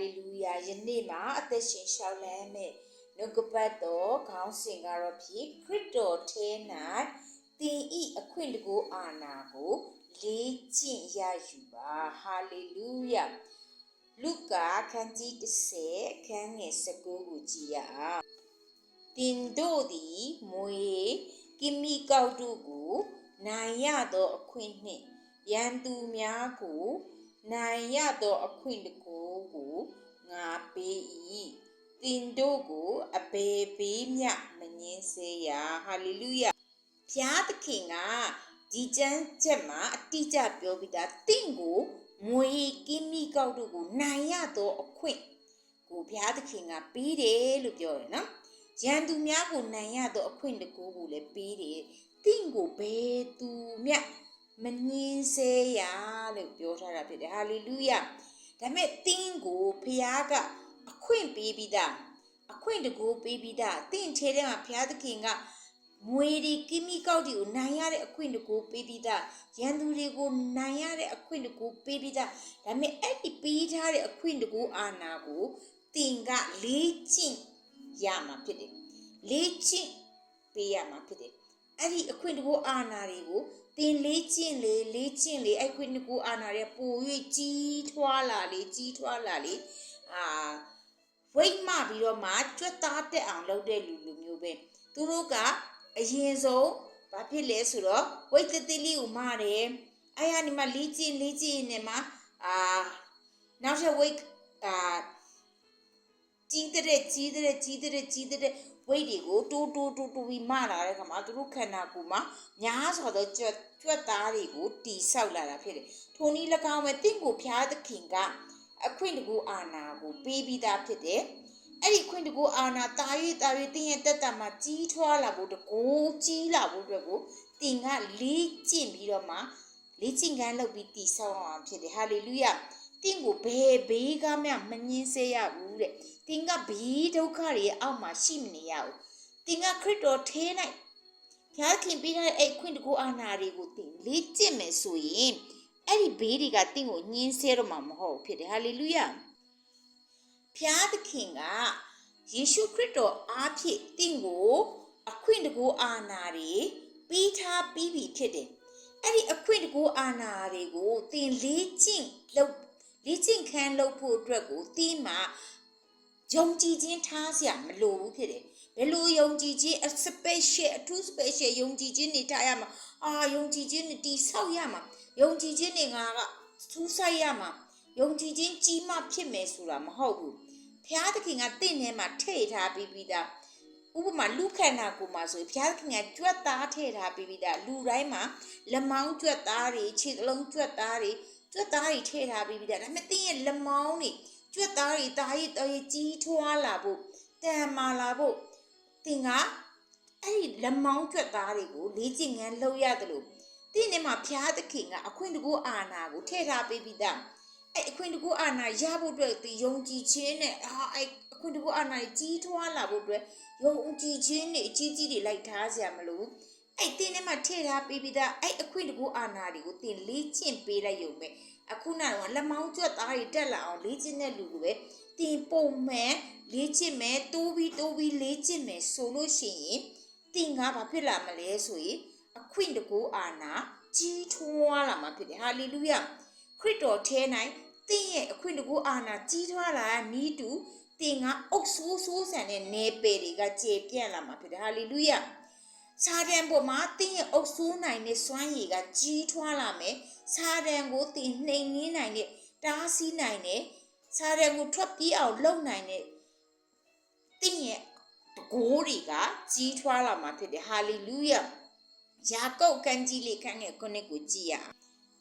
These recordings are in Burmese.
လေလုယာယနေ့မှာအသက်ရှင်ရှောက်လန်းမဲ့နှုတ်ကပတ်တော်ခေါင်းစဉ်ကတော့ဖြစ်ခရစ်တော်ထဲ၌တင်ဤအခွင့်တကူအာနာကိုလေးကျင့်ရယူပါဟာလေလုယာလုကာခန်းကြီး30အခန်းငယ်19ကိုကြည့်ရအောင်တင်တို့သည်မွေကိမိကောက်တို့ကိုနိုင်ရသောအခွင့်နှင့်ရန်သူများကို နိုင်ရသောအခွင့်တကူကိုငါပေး၏တင်တို့ကိုအဘေပေးမြမငင်းစေရဟာလေလုယဖျားသခင်ကဒီကျမ်းချက်မှာအတိအကျပြောပြီးသားတင့်ကိုမွေကိမိကောက်တို့ကိုနိုင်ရသောအခွင့်ကိုဘုရားသခင်ကပေးတယ်လို့ပြောတယ်နော်ရန်သူများကိုနိုင်ရသောအခွင့်တကူကိုလည်းပေးတယ်တင့်ကိုဘယ်သူမြ မငင်းစေရလို့ပြောထားတာဖြစ်တယ်ဟာလေလုယဒါပေမဲ့တင်းကိုဖခင်ကအခွင့်ပေးပြီးသားအခွင့်တကူပေးပြီးသားတင့်ထဲထဲမှာဖခင်သခင်ကမွေဒီကိမီကောက်တွေကိုနိုင်ရတဲ့အခွင့်တကူပေးပြီးသားရန်သူတွေကိုနိုင်ရတဲ့အခွင့်တကူပေးပြီးသားဒါပေမဲ့အဲ့ဒီပေးထားတဲ့အခွင့်တကူအာနာကိုတင်ကလေးကျင့်ရမှာဖြစ်တယ်လေးကျင့်ပေးရမှာဖြစ်တယ် အဲ့ဒီအခွင့်တကူအာနာတွေကိုတင်လေးကျင့်လေလေးကျင့်လေအဲ့ခွင့်တကူအာနာတွေပို၍ကြီးထွားလာလေကြီးထွားလာလေအာဝိတ်မှပြီးတော့မှကြွက်သားတက်အောင်လုပ်တဲ့လူလူမျိုးပဲသူတို့ကအရင်ဆုံးဘာဖြစ်လဲဆိုတော့ဝိတ်တတိလေးကိုမာတယ်အဲ့ဟာဒီမှာလေးကျင့်လေးကျင့်နေမှာအာနောက်ထပ်ဝိတ်အာကြီးတဲ့ကြီးတဲ့ကြီးတဲ့ကြီးတဲ့ ဝိတ်တွေကိုတိုးတိုးတိုးတိုးပြီးမလာတဲ့ခါမှာသူတို့ခန္ဓာကိုယ်မှာများစွာသောကြွက်ကြွက်သားတွေကိုတီဆောက်လာတာဖြစ်တယ်။ထိုနည်း၎င်းပဲတင့်ကိုဖျားသခင်ကအခွင့်တကူအာနာကိုပေးပြီးသားဖြစ်တယ်။အဲ့ဒီခွင့်တကူအာနာတာ၍တာ၍တင်းရဲ့တက်တာမှာကြီးထွားလာဖို့တကူကြီးလာဖို့အတွက်ကိုတင်ကလေးကျင့်ပြီးတော့မှလေးကျင့်ကန်းလုပ်ပြီးတီဆောက်အောင်ဖြစ်တယ်။ဟာလေလုယ။ တင့်ကိုဘယ်ဘေးကမှမငင်းစေရဘူးတဲ့။တင်ကဘေးဒုက္ခတွေရဲ့အောက်မှာရှိမနေရဘူး။တင်ကခရစ်တော်ထဲ၌ဘုရားခင်ပေးထားတဲ့အဲ့ခွင့်တကူအာနာတွေကိုတင်လေးကျင့်မယ်ဆိုရင်အဲ့ဒီဘေးတွေကတင့်ကိုညှင်းဆဲတော့မှာမဟုတ်ဘူးဖြစ်တယ်။ဟာလေလုယ။ဘုရားသခင်ကယေရှုခရစ်တော်အားဖြင့်တင့်ကိုအခွင့်တကူအာနာတွေပေးထားပြီးပြီဖြစ်တယ်။အဲ့ဒီအခွင့်တကူအာနာတွေကိုတင်လေးကျင့်လုပ် လေးကျင့်ခန်းလုပ်ဖို့အတွက်ကိုတင်းမှာယုံကြည်ခြင်းထားစရာမလိုဘူးဖြစ်တယ်ဘယ်လိုယုံကြည်ခြင်း special အထူး special ယုံကြည်ခြင်းနေထားရမှာအာယုံကြည်ခြင်းနေတိဆောက်ရမှာယုံကြည်ခြင်းနေငါကထူးဆိုင်ရမှာယုံကြည်ခြင်းကြီးမှဖြစ်မယ်ဆိုတာမဟုတ်ဘူးဘုရားသခင်ကတင့်ထဲမှာထည့်ထားပြီးပြီးသားဥပမာလူခန္ဓာကိုယ်မှာဆိုရင်ဘုရားသခင်ကကြွက်သားထည့်ထားပြီးပြီးသားလူတိုင်းမှာလက်မောင်းကြွက်သားတွေခြေသလုံးကြွက်သားတွေ ကြွက်သားတွေထည့်ထားပြီးပြီးသားဒါပေမဲ့တင်းရဲ့လက်မောင်းတွေကြွက်သားတွေတားရည်တော်ရည်ကြီးထွားလာဖို့တန်မာလာဖို့တင်ကအဲ့ဒီလက်မောင်းကြွက်သားတွေကိုလေးကျင်ငန်းလှုပ်ရတယ်လို့တင်းထဲမှာဖျားသခင်ကအခွင့်တကူအာနာကိုထည့်ထားပေးပြီးသားအဲ့အခွင့်တကူအာနာရဖို့အတွက်ဒီယုံကြည်ခြင်းနဲ့အာအဲ့အခွင့်တကူအာနာကြီးထွားလာဖို့အတွက်ယုံကြည်ခြင်းနဲ့အကြီးကြီးတွေလိုက်ထားစရာမလိုဘူး အဲ့တင်းထဲမှာထည့်ထားပေးပြီးသားအဲ့အခွင့်တကူအာနာတွေကိုတင်လေးကျင့်ပေးလိုက်ရုံပဲအခုနောက်လက်မောင်းကျွတ်သားတွေတက်လာအောင်လေးကျင့်တဲ့လူကိုပဲတင်ပုံမှန်လေးကျင့်မယ်တိုးပြီးတိုးပြီးလေးကျင့်မယ်ဆိုလို့ရှိရင်တင်ကဘာဖြစ်လာမလဲဆိုရင်အခွင့်တကူအာနာကြီးထွားလာမှာဖြစ်တယ်ဟာလေလုယခရစ်တော်ထဲ၌တင်ရဲ့အခွင့်တကူအာနာကြီးထွားလာနီးတူတင်ကအုပ်ဆိုးဆိုးဆန်တဲ့နေပယ်တွေကကျေပြန့်လာမှာဖြစ်တယ်ဟာလေလုယ စာတန်ပေါ်မှာတင်းရဲ့အုပ်ဆိုးနိုင်တဲ့စွမ်းရည်ကကြီးထွားလာမယ်စာတန်ကိုတင်နှိမ်နင်းနိုင်တဲ့တားဆီးနိုင်တဲ့စာတန်ကိုထွက်ပြေးအောင်လုပ်နိုင်တဲ့တင်းရဲ့တကိုးတွေကကြီးထွားလာမှာဖြစ်တယ်ဟာလေလုယယာကုပ်ကံကြီးလေးခန်းငယ်ခုနှစ်ကိုကြည့်ရအောင်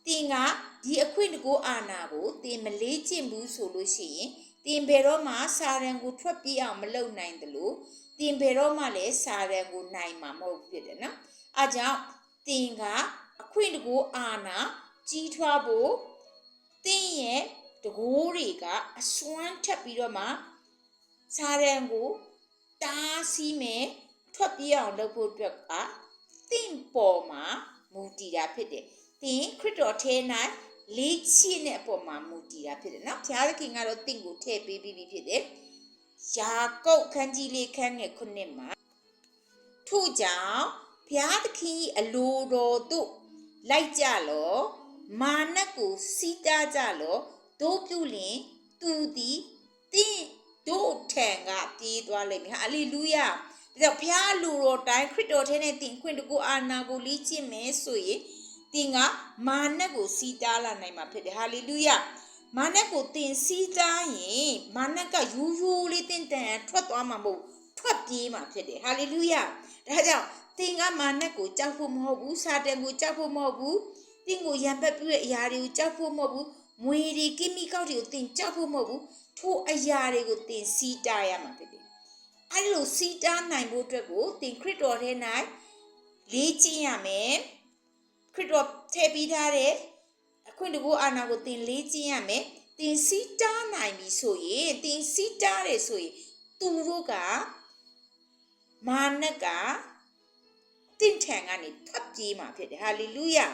တင်ကဒီအခွင့်တကိုးအာနာကိုတင်မလေးကျင့်ဘူးဆိုလို့ရှိရင်တင်ဘယ်တော့မှစာရန်ကိုထွက်ပြေးအောင်မလုပ်နိုင်တယ်လို့ တင်ဘယ်တော့မှလည်းစာရန်ကိုနိုင်မှာမဟုတ်ဖြစ်တယ်နော်အားကြောင့်တင်ကအခွင့်တကိုးအာနာကြီးထွားဖို့တင်းရဲ့တကိုးတွေကအစွမ်းထက်ပြီးတော့မှစာရန်ကိုတားဆီးမယ်ထွက်ပြေးအောင်လုပ်ဖို့အတွက်ကတင့်ပေါ်မှာမူတည်တာဖြစ်တယ်။တင်းခရစ်တော်ထဲ၌လေးချစ်တဲ့အပေါ်မှာမူတည်တာဖြစ်တယ်နော်ဘုရားသခင်ကတော့တင့်ကိုထည့်ပေးပြီးပြီဖြစ်တယ် ယာကုပ်ခန်းကြီးလေးခန်းငယ်ခုနှစ်မှာထို့ကြောင့်ဘုရားသခင်၏အလိုတော်သို့လိုက်ကြလောမာနကိုစီးတားကြလောတို့ပြုလင်သူသည်တင့်တို့ထံကပြေးသွားလိမ့်မယ်ဟာလေလုယာဒါကြောင့်ဘုရားလူတော်တိုင်းခရစ်တော်ထဲနဲ့တင်ခွင့်တကူအာနာကိုလေ့ကျင့်မယ်ဆိုရင်တင်ကမာနကိုစီးတားလာနိုင်မှာဖြစ်တယ်ဟာလေလုယာ မာနကိုတင်စီးတားရင်မာနကယူယူလေးတင်တန်ထွက်သွားမှာမဟုတ်ထွက်ပြေးမှာဖြစ်တယ်ဟာလေလုယာဒါကြောင့်တင်ကမာနကိုကြောက်ဖို့မဟုတ်ဘူးစာတန်ကိုကြောက်ဖို့မဟုတ်ဘူးတင်ကိုရံပက်ပြည့်တဲ့အရာတွေကိုကြောက်ဖို့မဟုတ်ဘူးမွေတွေကီမီကောက်တွေကိုတင်ကြောက်ဖို့မဟုတ်ဘူးထိုအရာတွေကိုတင်စီးတားရမှာဖြစ်တယ်အဲ့ဒီလိုစီတားနိုင်ဖို့အတွက်ကိုသင်ခရစ်တော်ထဲ၌လေ့ကျင့်ရမယ်ခရစ်တော်ထည့်ပြီးထားတဲ့အ ခွင့်တကူအာဏာကိုသင်လေ့ကျင့်ရမယ်သင်စီတားနိုင်ပြီဆိုရင်သင်စီတားတယ်ဆိုရင်သူတို့ကမာနကတင့်ထန်ကနေထွက်ပြေးမှာဖြစ်တယ်ဟာလေလုယာ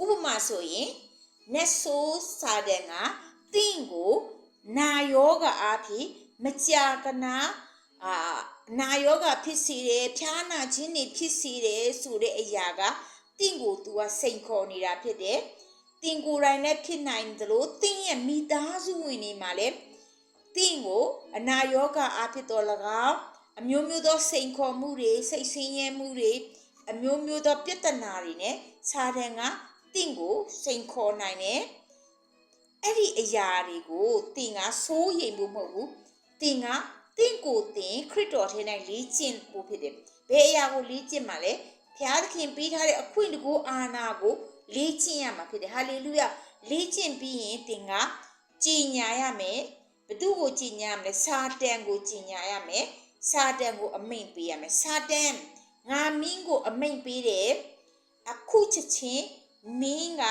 ဥပမာဆိုရင်နက်ဆိုးစာတဲ့ကတင့်ကိုနာယောဂအားဖြင့်မကြာကနာအာနာယောဂဖြစ်စေတယ်ဖြားနာခြင်းတွေဖြစ်စေတယ်ဆိုတဲ့အရာက တင့်ကို तू ကစိန်ခေါ်နေတာဖြစ်တယ်တင်ကိုယ်တိုင်လည်းဖြစ်နိုင်သလိုတင်းရဲ့မိသားစုဝင်တွေမှာလည်းတင်းကိုအနာယောဂအားဖြစ်တော်၎င်းအမျိုးမျိုးသောစိန်ခေါ်မှုတွေစိတ်ဆင်းရဲမှုတွေအမျိုးမျိုးသောပြဿနာတွေနဲ့စာတန်ကတင်းကိုစိန်ခေါ်နိုင်တယ်အဲ့ဒီအရာတွေကိုတင်းကစိုးရိမ်ဖို့မဟုတ်ဘူးတင်းကတင်းကိုတင်းခရစ်တော်ထဲ၌လေးကျင့်ဖို့ဖြစ်တယ်ဘယ်အရာကိုလေးကျင့်မှာလဲ ဘုရားသခင်ပေးထားတဲ့အခွင့်တကူအာဏာကိုလေ့ကျင့်ရမှာဖြစ်တယ်ဟာလေလုယလေ့ကျင့်ပြီးရင်သင်ကကြည်ညာရမယ်ဘသူကိုကြည်ညာရမလဲစာတန်ကိုကြည်ညာရမယ်စာတန်ကိုအမိန်ပေးရမယ်စာတန်ငါမင်းကိုအမိန်ပေးတယ်အခုချက်ချင်းမင်းက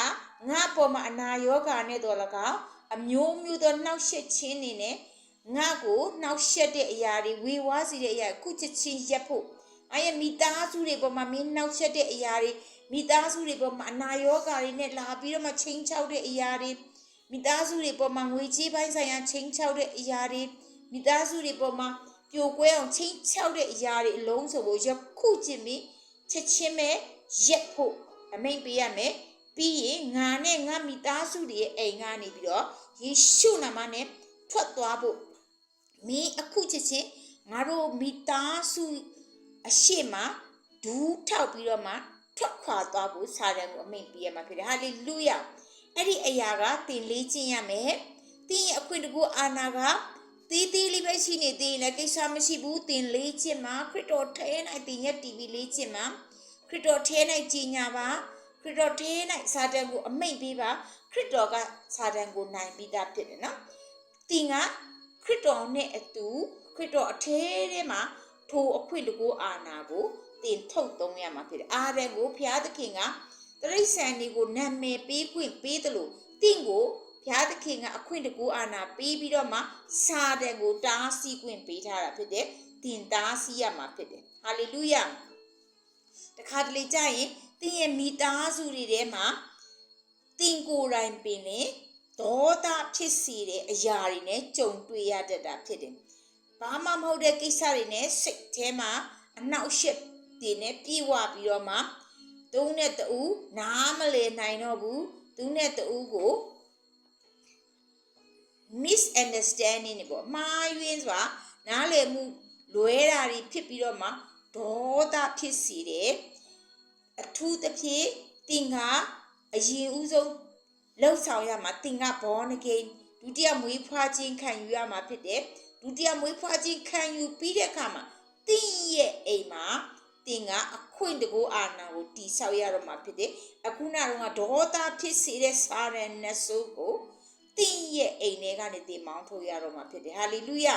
ငါပေါ်မှာအနာယောဂါနဲ့တော်လကောင်အမျိုးမျိုးသောနှောက်ယှက်ခြင်းနေနဲ့ငါကိုနှောက်ယှက်တဲ့အရာတွေဝေဝါးစီတဲ့အရာအခုချက်ချင်းရက်ဖို့ အဲ့ရမိသားစုတွေပေါ်မှာမင်းနှောက်ယှက်တဲ့အရာတွေမိသားစုတွေပေါ်မှာအနာရောဂါတွေနဲ့လာပြီးတော့မှချင်းချောက်တဲ့အရာတွေမိသားစုတွေပေါ်မှာငွေကြေးပိုင်းဆိုင်ရာချင်းချောက်တဲ့အရာတွေမိသားစုတွေပေါ်မှာပြိုကွဲအောင်ချင်းချောက်တဲ့အရာတွေအလုံးစုံကိုယခုချင်းပြီးချက်ချင်းပဲရက်ဖို့အမိန့်ပေးရမယ်ပြီးရင်ငါနဲ့ငါမိသားစုတွေရဲ့အိမ်ကနေပြီးတော့ယေရှုနာမနဲ့ထွက်သွားဖို့မင်းအခုချက်ချင်းငါတို့မိသားစု အရှိမဒူးထောက်ပြီးတော့မှထွက်ခွာသွားဖို့စာရန်ကိုအမိန့်ပေးရမှာဖြစ်တယ်ဟာလေလုယအဲ့ဒီအရာကသင်လေးခြင်းရမယ်သင်ရဲ့အခွင့်တကူအာနာကသေးသေးလေးပဲရှိနေသေးရင်လည်းကိစ္စမရှိဘူးသင်လေးခြင်းမှာခရစ်တော်ထဲ၌သင်ရဲ့ TV လေးခြင်းမှာခရစ်တော်ထဲ၌ကြီးညာပါခရစ်တော်ထဲ၌စာတန်ကိုအမိန့်ပေးပါခရစ်တော်ကစာတန်ကိုနိုင်ပြီးသားဖြစ်တယ်နော်သင်ကခရစ်တော်နဲ့အတူခရစ်တော်အထဲထဲမှာ ထိုအခွင့်တကူအာနာကိုတင်ထုတ်သုံးရမှာဖြစ်တယ်အာရန်ကိုဘုရားသခင်ကတရိษံတွေကိုနာမည်ပေးခွင့်ပေးတယ်လို့တင့်ကိုဘုရားသခင်ကအခွင့်တကူအာနာပေးပြီးတော့မှစာတန်ကိုတားဆီးခွင့်ပေးထားတာဖြစ်တယ်တင်တားဆီးရမှာဖြစ်တယ်ဟာလေလုယတခါတလေကြာရင်တင်ရဲ့မိသားစုတွေထဲမှာတင်ကိုယ်တိုင်ပင်လေဒေါသဖြစ်စေတဲ့အရာတွေနဲ့ကြုံတွေ့ရတတ်တာဖြစ်တယ် ဘာမှမဟုတ်တဲ့ကိစ္စတွေနဲ့စိတ်ထဲမှာအနှောက်အယှက်တွေနဲ့ပြေဝပြီးတော့မှသူနဲ့တူနားမလည်နိုင်တော့ဘူးသူနဲ့တူကို misunderstanding တွေပေါ့မှားယွင်းစွာနားလည်မှုလွဲတာတွေဖြစ်ပြီးတော့မှဒေါသဖြစ်စေတယ်အထူးသဖြင့်တင်ကအရင်ဦးဆုံးလှုပ်ဆောင်ရမှာတင်ကဘောနဂိန်ဒုတိယမွေးဖွားခြင်းခံယူရမှာဖြစ်တယ် ဒုတိယမွေးဖွားခြင်းခံယူပြီးတဲ့အခါမှာတင်ရဲ့အိမ်မှာတင်ကအခွင့်တကူအာဏာကိုတိဆောက်ရတော့မှာဖြစ်တယ်အခုနကတော့ဒေါသဖြစ်စေတဲ့စာရန်နဆိုးကိုတင်ရဲ့အိမ်ထဲကနေတင်မောင်းထုတ်ရတော့မှာဖြစ်တယ်ဟာလေလုယ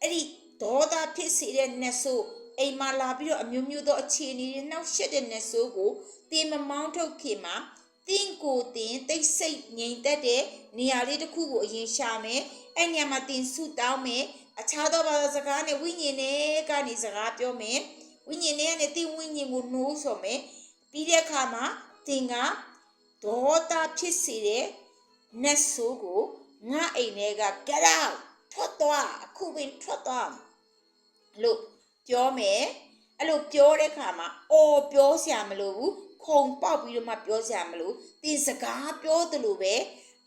အဲ့ဒီဒေါသဖြစ်စေတဲ့နဆိုးအိမ်မှာလာပြီးတော့အမျိုးမျိုးသောအခြေအနေတွေနှောက်ယှက်တဲ့နဆိုးကိုတင်မမောင်းထုတ်ခင်မှာ တင်ကိုတင်တိတ်ဆိတ်ငြိမ်သက်တဲ့နေရာလေးတစ်ခုကိုအရင်ရှာမယ်အဲ့နေရာမှာတင်ဆုတောင်းမယ်အခြားသောဘာသာစကားနဲ့ဝိညာဉ်နဲ့ကနေစကားပြောမယ်ဝိညာဉ်နဲ့ကနေတင်ဝိညာဉ်ကိုနှိုးဆော်မယ်ပြီးတဲ့အခါမှာတင်ကဒေါသဖြစ်စေတဲ့နတ်ဆိုးကိုငါအိမ်ထဲက get out ထွက်သွားအခုပင်ထွက်သွားလို့ပြောမယ်အဲ့လိုပြောတဲ့ခါမှာအော်ပြောစရာမလိုဘူး ခုံပေါက်ပြီးတော့မှပြောစရာမလိုတင်စကားပြောသလိုပဲ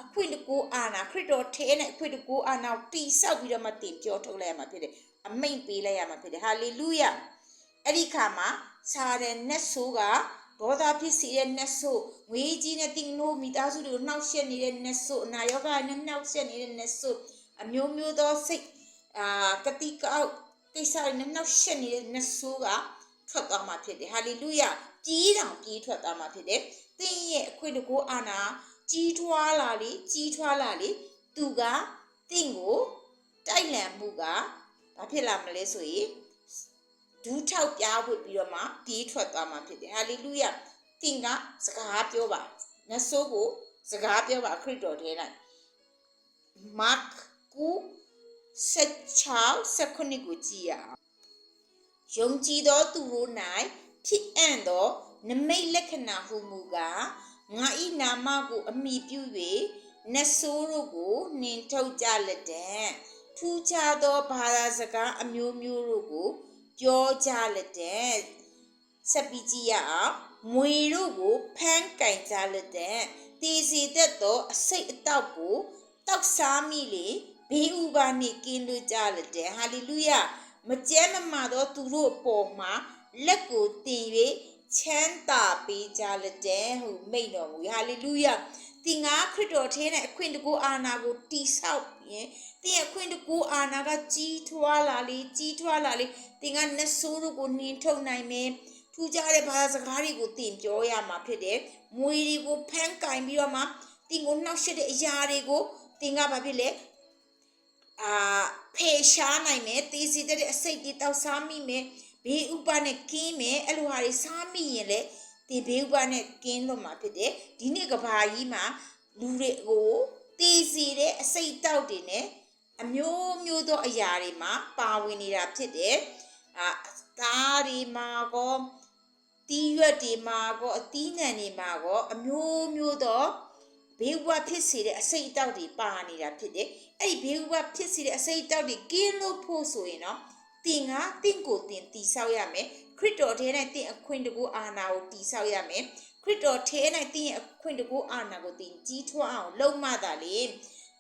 အခွင့်တကူအာနာခရစ်တော်ထဲနဲ့အခွင့်တကူအာနာကိုတိဆောက်ပြီးတော့မှတင်ပြောထုတ်လိုက်ရမှာဖြစ်တယ်အမိန့်ပေးလိုက်ရမှာဖြစ်တယ်ဟာလေလုယာအဲ့ဒီခါမှာစာတဲ့နတ်ဆိုးကဒေါသဖြစ်စေတဲ့နတ်ဆိုးငွေကြီးနဲ့တင်လို့မိသားစုတွေကိုနှောက်ယှက်နေတဲ့နတ်ဆိုးအနာရောဂါနဲ့နှောက်ယှက်နေတဲ့နတ်ဆိုးအမျိုးမျိုးသောစိတ်အာကတိကောက်ကိစ္စတွေနဲ့နှောက်ယှက်နေတဲ့နတ်ဆိုးကထွက်သွားမှာဖြစ်တယ်ဟာလေလုယာ ကြီးတောင်ကြီးထွက်သွားမှာဖြစ်တယ်သင်ရဲ့အခွင့်တကူအာနာကြီးထွားလာလေကြီးထွားလာလေသူကတင့်ကိုတိုက်လန်မှုကဘာဖြစ်လာမလဲဆိုရင်ဒူးထောက်ပြားဝတ်ပြီးတော့မှတီးထွက်သွားမှာဖြစ်တယ်ဟာလေလုယာသင်ကစကားပြောပါနတ်ဆိုးကိုစကားပြောပါခရစ်တော်ထဲ၌မတ်ကူဆက်ချောက်စခုနှစ်ကိုကြည့်ရအောင်ယုံကြည်သောသူတို့၌ ဖြစ်အံ့သောနမိတ်လက္ခဏာဟုမူကားငါဤနာမကိုအမိပြု၍နတ်ဆိုးတို့ကိုနှင်ထုတ်ကြလက်တံထူးခြားသောဘာသာစကားအမျိုးမျိုးတို့ကိုပြောကြလက်တံဆက်ပြီးကြည့်ရအောင်မွေတို့ကိုဖမ်းကင်ကြလက်တံတည်စီတတ်သောအစိတ်အတောက်ကိုတောက်စားမိလေဘေးဥပါနှင့်ကင်းလွတ်ကြလက်တံဟာလေလုယမကျဲမမာသောသူတို့အပေါ်မှာ လက်ကိုတင်၍ချမ်းသာပေးကြလက်တံဟုမိန့်တော်မူဟာလေလုယတင်ငါခရစ်တော်ထဲ၌အခွင့်တကူအာနာကိုတိဆောက်ရင်တင်ရဲ့အခွင့်တကူအာနာကကြီးထွားလာလေကြီးထွားလာလေတင်ကနတ်ဆိုးတို့ကိုနှင်ထုတ်နိုင်မယ်ထူးခြားတဲ့ဘာသာစကားတွေကိုတင်ပြောရမှာဖြစ်တယ်မွေတွေကိုဖမ်းကင်ပြီးတော့မှတင်ကိုနှောက်ရှက်တဲ့အရာတွေကိုတင်ကဘာဖြစ်လဲအာဖေရှားနိုင်မယ်တေးစီတဲ့အစိတ်တွေတောက်စားမိမယ် ဘေးဥပနဲ့ကင်းမယ်အဲ့လိုဟာတွေစားမိရင်လေတင်ဘေးဥပနဲ့ကင်းလို့မှာဖြစ်တယ်ဒီနေ့ကဘာကြီးမှာလူတွေကိုတေးစီတဲ့အစိတ်တောက်တွေနဲ့အမျိုးမျိုးသောအရာတွေမှာပါဝင်နေတာဖြစ်တယ်အာသားတွေမှာကောတီးရွက်တွေမှာကောအသီးနှံတွေမှာကောအမျိုးမျိုးသောဘေးဥပဖြစ်စေတဲ့အစိတ်အတောက်တွေပါနေတာဖြစ်တယ်။အဲ့ဒီဘေးဥပဖြစ်စေတဲ့အစိတ်အတောက်တွေကင်းလို့ဖို့ဆိုရင်တော့ တင်ကတင့်ကိုတင်တီဆောက်ရမယ်။ခရစ်တော်ထဲ၌တင့်အခွင့်တကူအာနာကိုတီဆောက်ရမယ်။ခရစ်တော်ထဲ၌တင့်ရဲ့အခွင့်တကူအာနာကိုတင်ကြီးထွားအောင်လုပ်မှသာလေ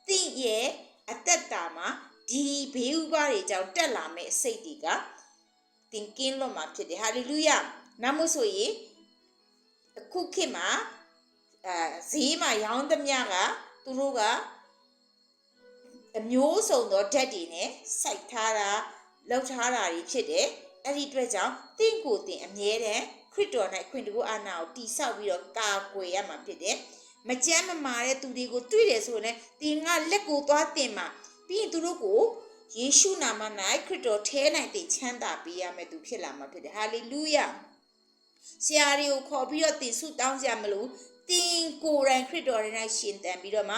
တင့်ရဲ့အသက်တာမှာဒီဘေးဥပတွေကြောင့်တက်လာမယ့်အစိတ်တွေကတင်ကင်းလို့မှာဖြစ်တယ်။ဟာလေလုယ။နောက်မို့ဆိုရင်အခုခေတ်မှာအဲဈေးမှာရောင်းသမျှကသူတို့ကအမျိုးစုံသောဓာတ်တွေနဲ့စိုက်ထားတာ လောက်ထားတာတွေဖြစ်တယ်အဲ့ဒီအတွက်ကြောင့်တင့်ကိုတင်အမြဲတမ်းခရစ်တော်၌ခွင့်တကူအာနာကိုတိဆောက်ပြီးတော့ကာကွယ်ရမှာဖြစ်တယ်မကြမ်းမမာတဲ့သူတွေကိုတွေ့တယ်ဆိုရင်တင်ကလက်ကိုသွားတင်မှာပြီးရင်သူတို့ကိုယေရှုနာမ၌ခရစ်တော်ထဲ၌တင်ချမ်းသာပေးရမယ်သူဖြစ်လာမှာဖြစ်တယ်ဟာလေလုယာဆရာတွေကိုခေါ်ပြီးတော့တင်ဆုတောင်းကြမလို့တင်ကိုယ်တိုင်ခရစ်တော်ရဲ့၌ရှင်တန်ပြီးတော့မှ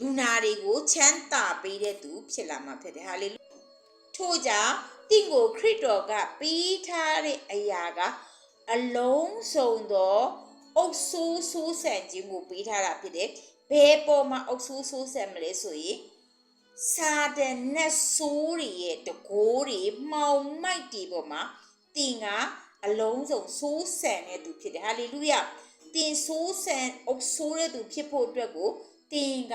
လူနာတွေကိုချမ်းသာပေးတဲ့သူဖြစ်လာမှာဖြစ်တယ်ဟာလေလု ထို့ကြောင့်တင့်ကိုခရစ်တော်ကပေးထားတဲ့အရာကအလုံးစုံသောအုပ်ဆိုးဆိုးဆန်ခြင်းကိုပေးထားတာဖြစ်တယ်ဘယ်ပေါ်မှာအုပ်ဆိုးဆိုးဆန်မလဲဆိုရင်စာတန်နဲ့ဆိုးတွေရဲ့တကိုးတွေမှောင်မိုက်တွေပေါ်မှာတင်ကအလုံးစုံဆိုးဆန်တဲ့သူဖြစ်တယ်ဟာလေလုယာတင်ဆိုးဆန်အုပ်ဆိုးတဲ့သူဖြစ်ဖို့အတွက်ကိုတင်က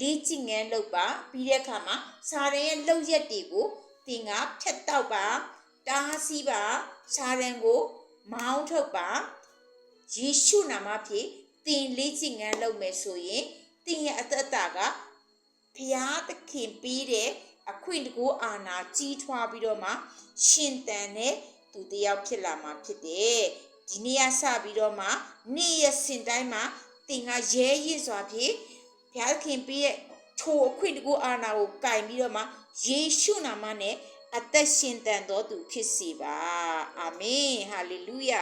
လေ့ကျင့်ငန်းလုပ်ပါပြီးတဲ့အခါမှာစာရန်ရဲ့လောက်ရက်တွေကို တင်ကဖြတ်တောက်ပါတားဆီးပါစာရန်ကို မောင်းထုတ်ပါယေရှုနာမဖြင့်တင်လေ့ကျင့်ငန်းလုပ်မယ်ဆိုရင်တင်ရဲ့အသက်တာကဖျားသခင်ပြီးတဲ့အခွင့်တကူအာနာကြီးထွားပြီးတော့မှရှင်တန်တဲ့သူတယောက်ဖြစ်လာမှာဖြစ်တယ်ဒီနေ့ကစပြီးတော့မှနေ့ရက်စင်တိုင်းမှာတင်ကရဲရစ်စွာဖြင့်ဘုရားခင်ပေးတဲ့ ထိုအခွင့်တကူအာနာကိုကင်ပြီးတော့မှယေရှုနာမနဲ့အသက်ရှင်တန်တော်သူဖြစ်စေပါအာမင်ဟာလေလုယာ